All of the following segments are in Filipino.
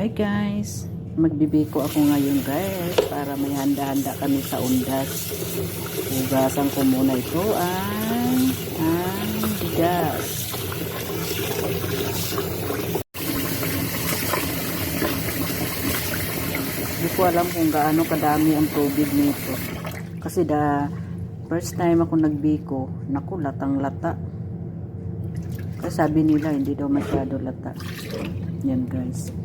Hi guys! Magbibiko ako ngayon guys para may handa-handa kami sa undas. Hugasan ko muna ito ang ang bigas. Hindi ko alam kung gaano kadami ang tubig nito. Kasi da first time ako nagbiko, naku latang lata. Kasi sabi nila hindi daw masyado lata. Yan guys.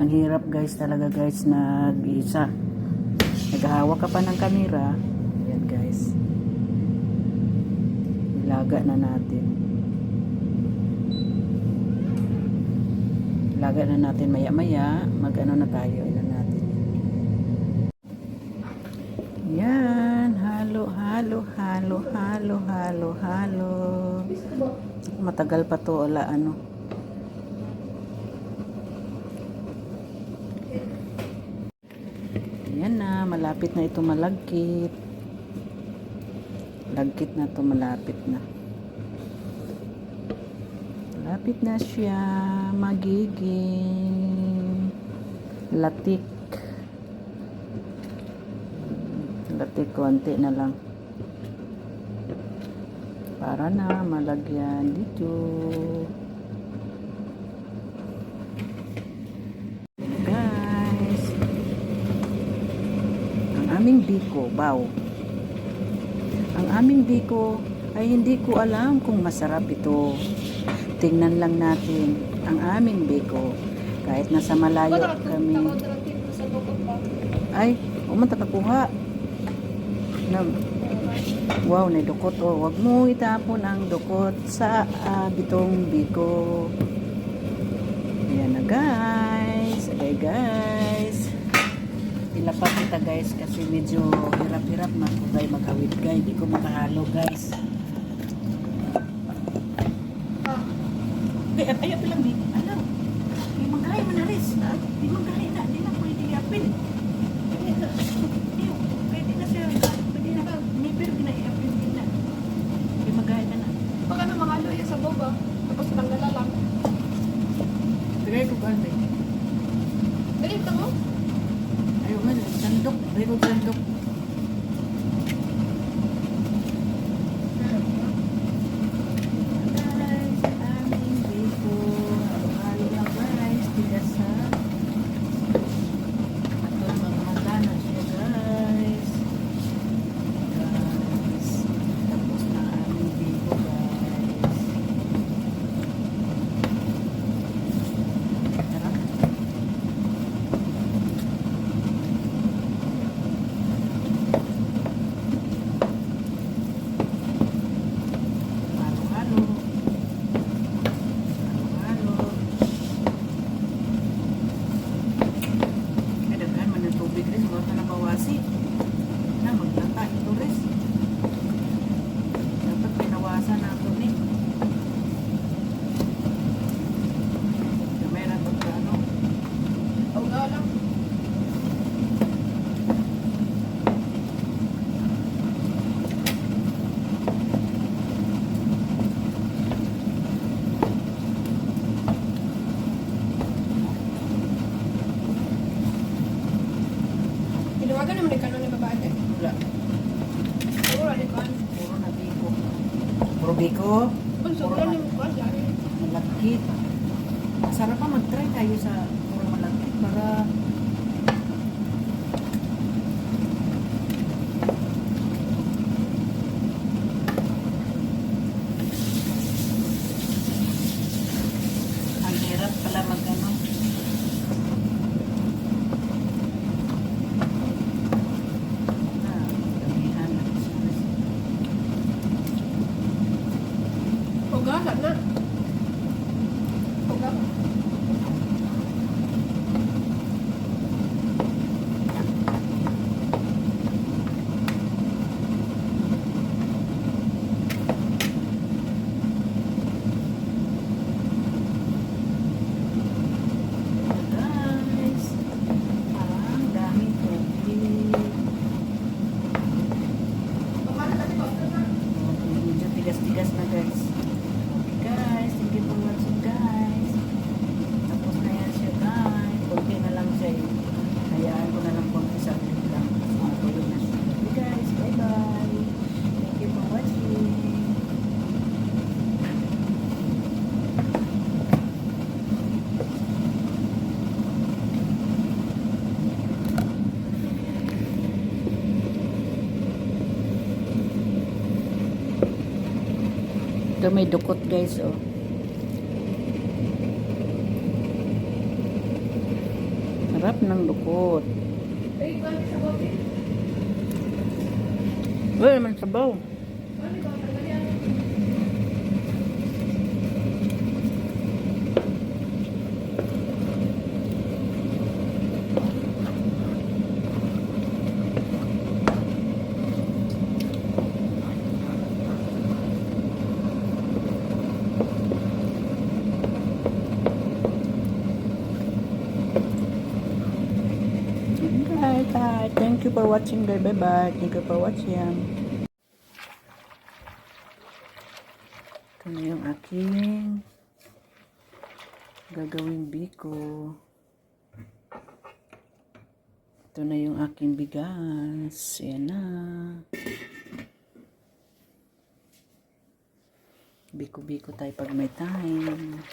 Ang hirap guys talaga guys nag-isa. Naghahawak ka pa ng kamera. Yan guys. Ilaga na natin. Ilaga na natin maya maya. Mag ano na tayo. Ilan natin. Yan. Halo, halo, halo, halo, halo, halo. Matagal pa to. Ala ano. Yan na, malapit na ito malagkit. Lagkit na to, malapit na. Malapit na siya magiging latik. Latik konti na lang. Para na malagyan dito. Guys, ang aming biko, baw. Ang aming biko ay hindi ko alam kung masarap ito. Tingnan lang natin ang aming biko. Kahit nasa malayo kami. Ay, umanta nakuha. Na, wow, na dukot. Oh, wag mo itapon ang dukot sa ah, bitong biko. Ayan na guys. Okay guys. Ilapat kita guys kasi medyo hirap-hirap na ako tayo magawid guys. Hindi ko makahalo guys. Ay, ay, ay. Ano? Manggahay manalis. Di manggahay na. Di na Ito may dukot guys, oh. Sarap ng dukot. Wala naman sabaw. Ano ba? Tanggalin. Bye, bye. Thank you for watching, guys. Bye-bye. Thank you for watching. Ito na yung aking gagawing biko. Ito na yung aking bigas. Yan na. Biko-biko tayo pag may time.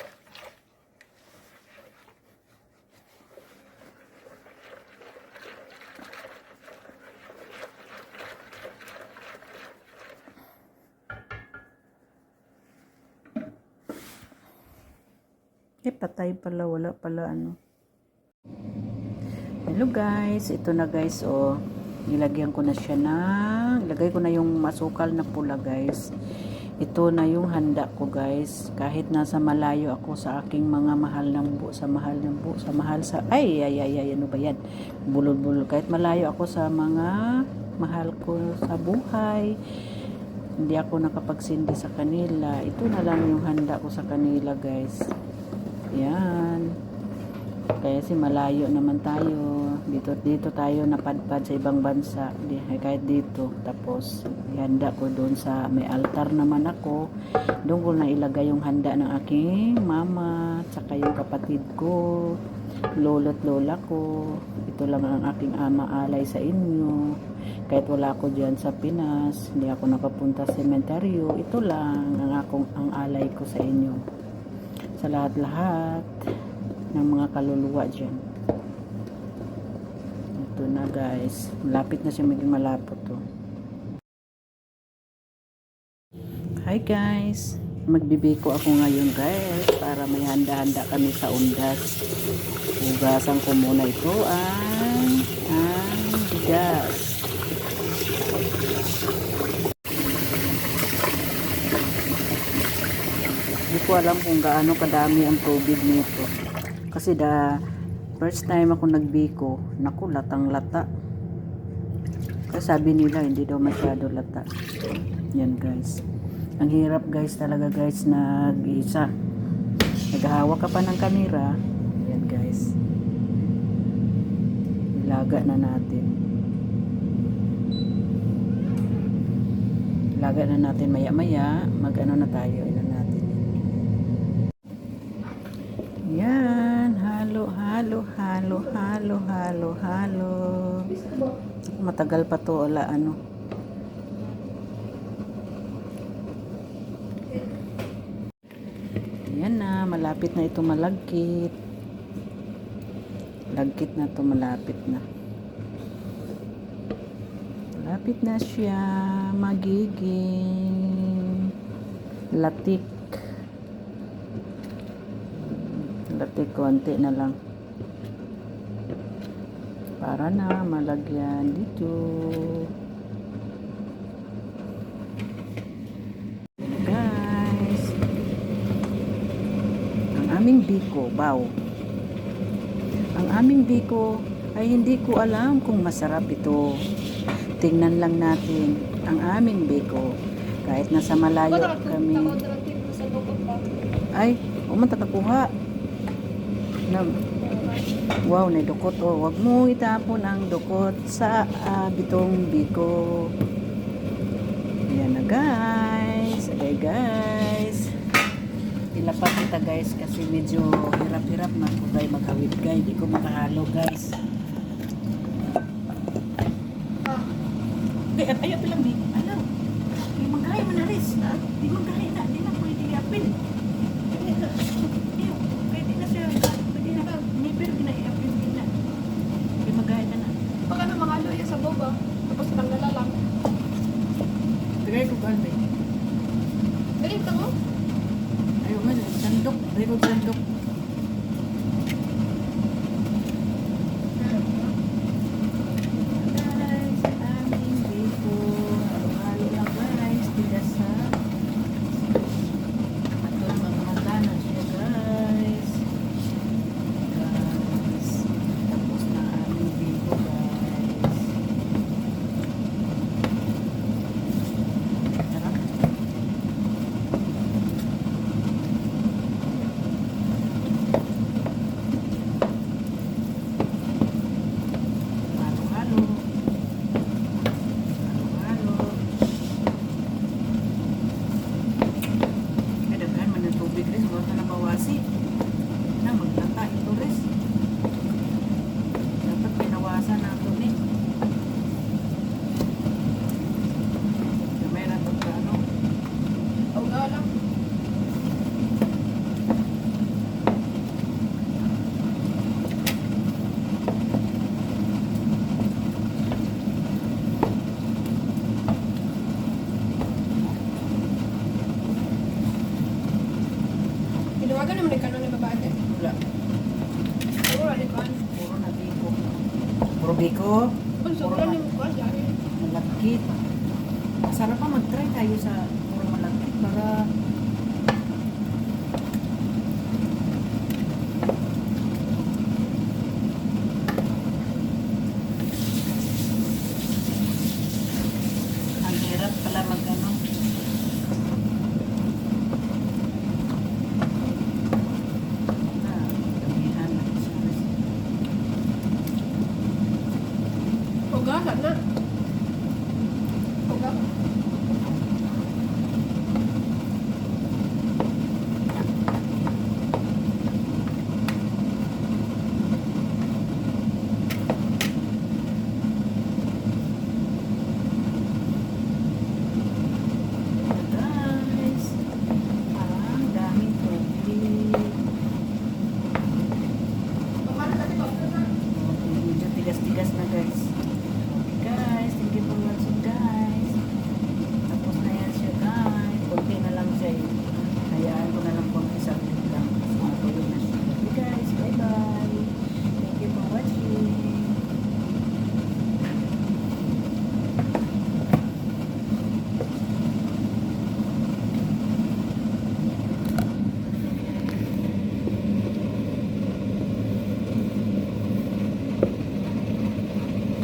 Patay pala. Wala pala ano. Hello guys. Ito na guys, oh. Nilagyan ko na siya ng... Ilagay ko na yung masukal na pula guys. Ito na yung handa ko guys. Kahit nasa malayo ako sa aking mga mahal ng bu, sa mahal ng bu, sa mahal sa... Ay, ay, ay, ay, ano ba yan? Bulol-bulol. Kahit malayo ako sa mga mahal ko sa buhay hindi ako nakapagsindi sa kanila. Ito na lang yung handa ko sa kanila, guys. Yan. Kaya si malayo naman tayo. Dito dito tayo napadpad sa ibang bansa. Di, ay, kahit dito. Tapos, ihanda ko doon sa may altar naman ako. Doon ko na ilagay yung handa ng aking mama, tsaka yung kapatid ko, lolo't lola ko. Ito lang ang aking ama alay sa inyo. Kahit wala ako diyan sa Pinas, hindi ako nakapunta sa sementeryo, ito lang ang akong ang alay ko sa inyo. Sa lahat-lahat ng mga kaluluwa diyan. Ito na guys. Malapit na siya maging malapot to. Hi guys. Magbibiko ako ngayon guys para may handa-handa kami sa undas. Hugasan ko muna ito ang ang bigas. Ko alam kung gaano kadami ang tubig nito. Kasi da first time ako nagbiko, naku, latang-lata. Kasi sabi nila hindi daw masyado lata. Yan guys. Ang hirap guys talaga guys nag-isa. Naghahawak ka pa ng kamera. Yan guys. Ilaga na natin. Ilaga na natin maya-maya. Mag-ano na tayo. Ina natin. Yan. Halo, halo, halo, halo, halo, halo. Matagal pa to. Wala ano. Yan na. Malapit na ito malagkit. Lagkit na to malapit na. Malapit na siya magiging latik. Latik konti na lang. Para na malagyan dito. Guys. Ang aming biko, baw. Ang aming biko ay hindi ko alam kung masarap ito. Tingnan lang natin ang aming biko. Kahit nasa malayo kami. sa bukod pa. Ay, umanta nakuha. Na, wow, na dukot. Oh, wag mo itapon ang dukot sa ah, bitong biko. Ayan na guys. Okay guys. Ilapat kita guys kasi medyo hirap-hirap na ako guys maghawid guys. Hindi ko makahalo guys. Ah, Kaya ayaw bilang biko. Alam. Di magahay mo na ris.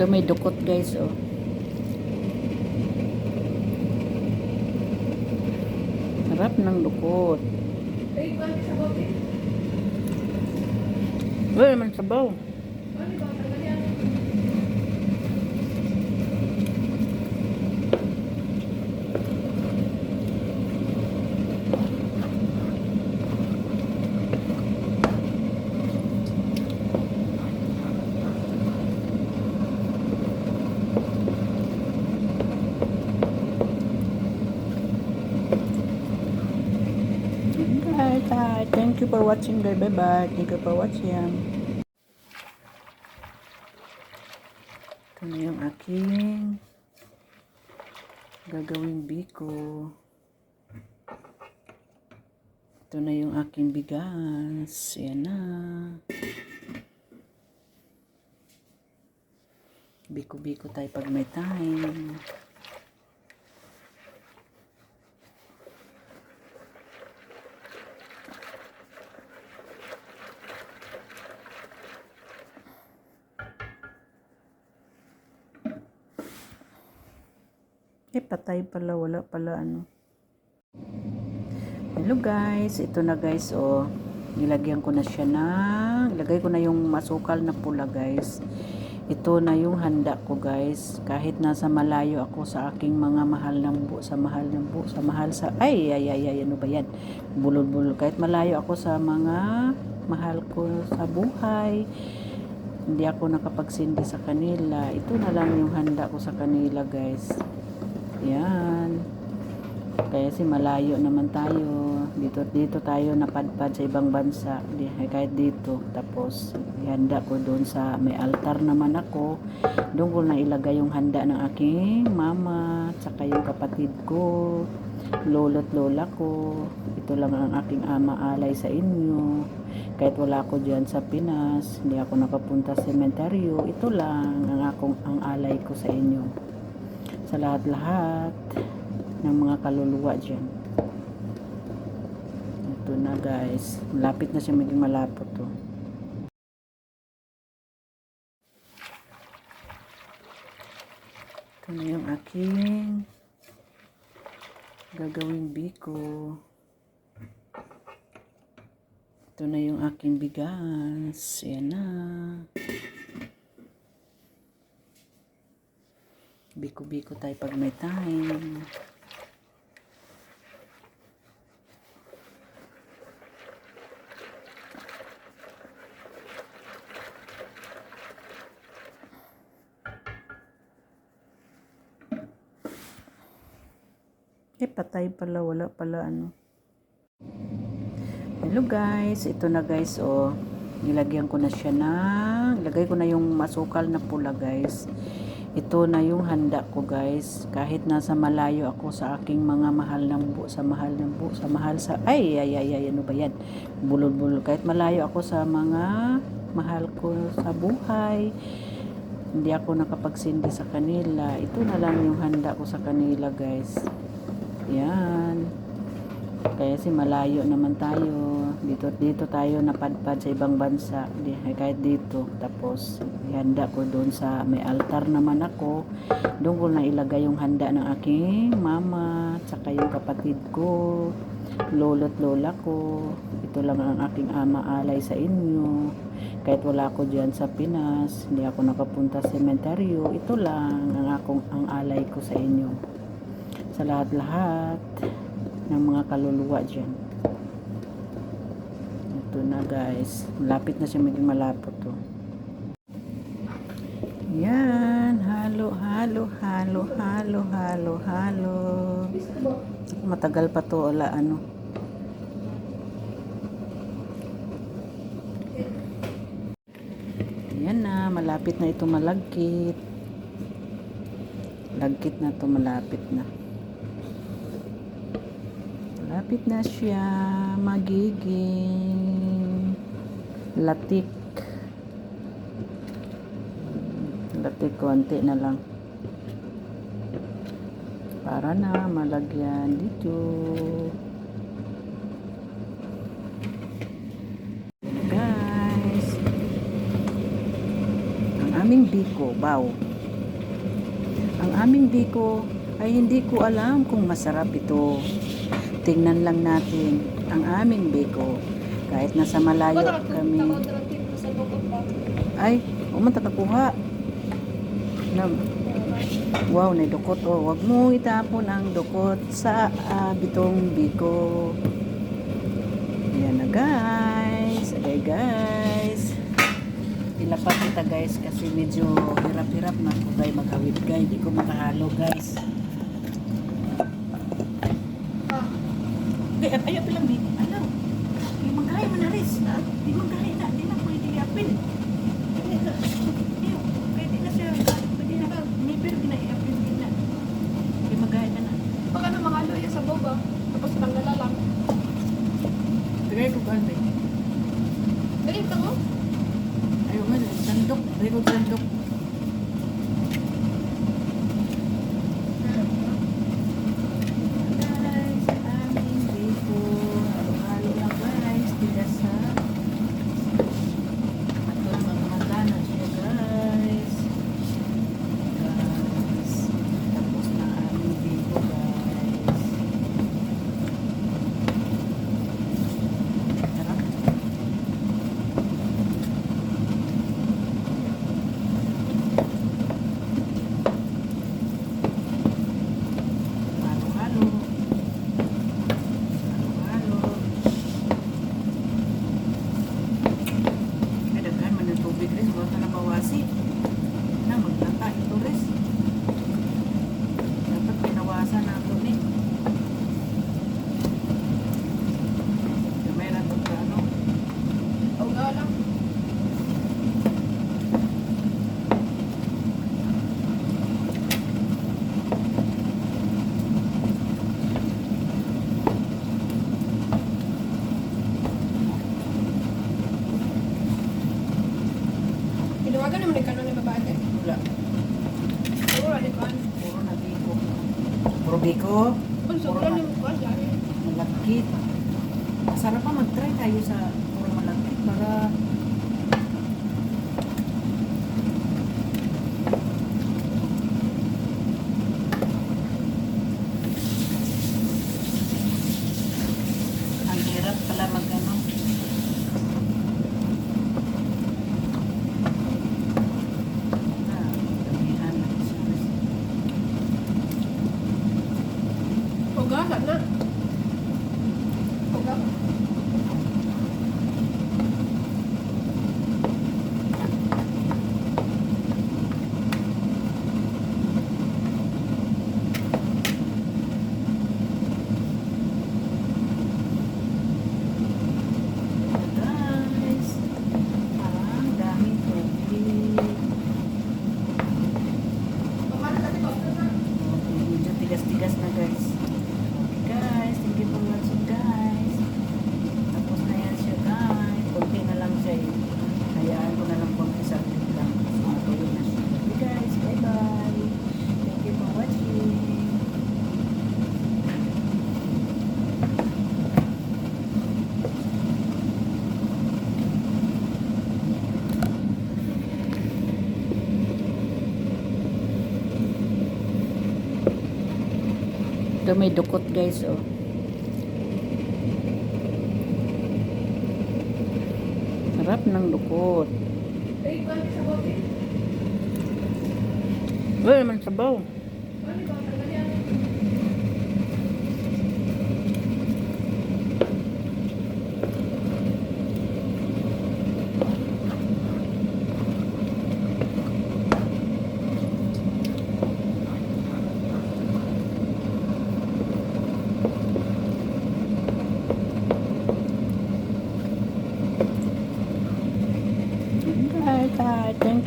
Ito may dukot guys oh. Harap ng dukot. Bote? Wala naman sabaw. Paano ba? Tanggalin. Guys, hi. Thank you for watching guys. Bye bye. Thank you for watching. Ito na yung aking gagawing biko. Ito na yung aking bigas. Yan na. Biko-biko tayo pag may time. Patay pala. Wala pala ano. Hello guys. Ito na guys, oh. Nilagyan ko na siya ng... Ilagay ko na yung masukal na pula guys. Ito na yung handa ko guys. Kahit nasa malayo ako sa aking mga mahal ng bu sa mahal ng bu sa mahal sa ay ay ay, ay ano ba yan? Bulol-bulol. Kahit malayo ako sa mga mahal ko sa buhay. Hindi ako nakapagsindi sa kanila. Ito na lang yung handa ko sa kanila guys. Yan. Kaya si malayo naman tayo. Dito dito tayo napadpad sa ibang bansa. Di, kahit dito. Tapos ihanda ko doon sa may altar naman ako. Doon ko na ilagay yung handa ng aking mama, tsaka yung kapatid ko, lolo't lola ko. Ito lang ang aking ama alay sa inyo. Kahit wala ako dyan sa Pinas, hindi ako nakapunta sa sementeryo, ito lang ang akong ang alay ko sa inyo. Sa lahat-lahat ng mga kaluluwa dyan. Ito na guys. Malapit na siya maging malapot to. Ito na yung aking gagawing biko. Ito na yung aking bigas. Ayan na. Biko-biko tayo pag may time. Eh, patay pala. Wala pala ano. Hello guys. Ito na guys, oh. Nilagyan ko na siya ng... Ilagay ko na yung masukal na pula guys. Ito na yung handa ko guys. Kahit nasa malayo ako sa aking mga mahal ng bu, sa mahal ng bu, sa mahal sa... Ay, ay, ay, ay, ano ba yan? Bulol-bulol. Kahit malayo ako sa mga mahal ko sa buhay hindi ako nakapagsindi sa kanila. Ito na lang yung handa ko sa kanila, guys. Yan. Kaya si malayo naman tayo. Dito dito tayo napadpad sa ibang bansa. Di, kahit dito. Tapos ihanda ko doon sa may altar naman ako. Doon ko na ilagay yung handa ng aking mama, tsaka yung kapatid ko, lolo't lola ko. Ito lang ang aking ama alay sa inyo. Kahit wala ako diyan sa Pinas, hindi ako nakapunta sa sementeryo, ito lang ang akong ang alay ko sa inyo. Sa lahat-lahat ng mga kaluluwa diyan. Ito na guys. Malapit na siya maging malapot to. Yan. Halo, halo, halo, halo, halo, halo. Matagal pa to. Wala ano. Yan na. Malapit na ito malagkit. Lagkit na to Malapit na. Malapit na siya magiging latik. Latik konti na lang. Para na malagyan dito. Guys. Ang aming biko, baw. Ang aming biko ay hindi ko alam kung masarap ito. Tingnan lang natin ang aming biko. Kahit nasa malayo kami. Ay, umanta nakuha. Na, wow, na dukot. Oh, wag mo itapon ang dukot sa ah, bitong biko. Ayan na guys. Okay guys. Ilapat kita guys kasi medyo hirap-hirap na ako tayo maghawid guys. Hindi ko makahalo guys. Ito may dukot guys oh. Sarap ng dukot. Wala naman sabaw. Eh.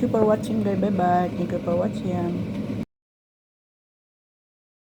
you for watching. Bye bye. Thank you for watching.